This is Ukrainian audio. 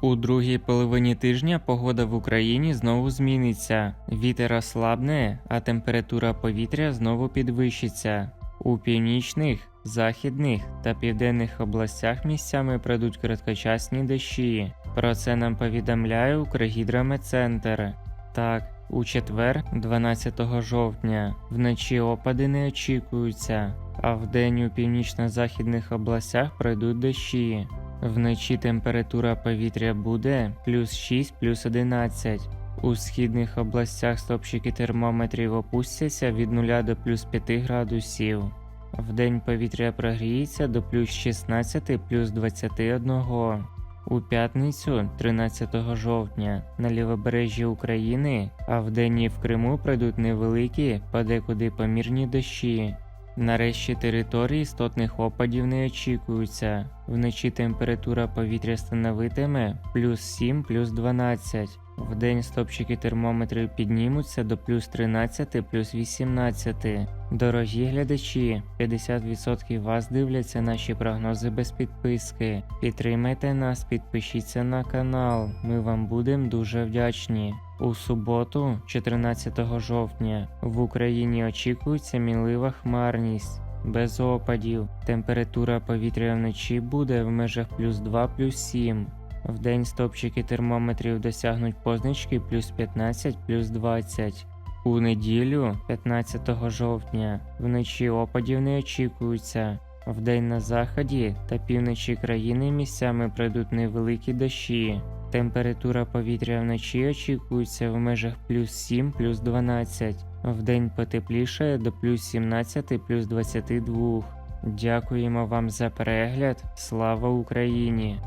У другій половині тижня погода в Україні знову зміниться. Вітер ослабне, а температура повітря знову підвищиться. У північних, західних та південних областях місцями пройдуть короткочасні дощі. Про це нам повідомляє Укргідрометцентр. Так, у четвер, 12 жовтня, вночі опади не очікуються, а вдень у північно-західних областях пройдуть дощі. Вночі температура повітря буде плюс 6 плюс 11. У східних областях стопчики термометрів опустяться від 0 до плюс 5 градусів. Вдень повітря прогріється до плюс 16 плюс 21. У п'ятницю, 13 жовтня, на лівобережжі України, а вдень і в Криму пройдуть невеликі, подекуди помірні дощі. Нарешті території істотних опадів не очікуються. Вночі температура повітря становитиме плюс 7 плюс 12. Вдень стопчики термометрів піднімуться до плюс 13 плюс 18. Дорогі глядачі, 50% вас дивляться наші прогнози без підписки. Підтримайте нас, підпишіться на канал. Ми вам будемо дуже вдячні. У суботу, 14 жовтня, в Україні очікується мінлива хмарність. Без опадів. Температура повітря вночі буде в межах плюс 2 плюс 7. Вдень стопчики термометрів досягнуть позначки плюс 15 плюс 20. У неділю, 15 жовтня, вночі опадів не очікується. Вдень на заході та півночі країни місцями пройдуть невеликі дощі. Температура повітря вночі очікується в межах плюс 7 плюс 12. Вдень потеплішає до плюс 17 плюс 22. Дякуємо вам за перегляд. Слава Україні!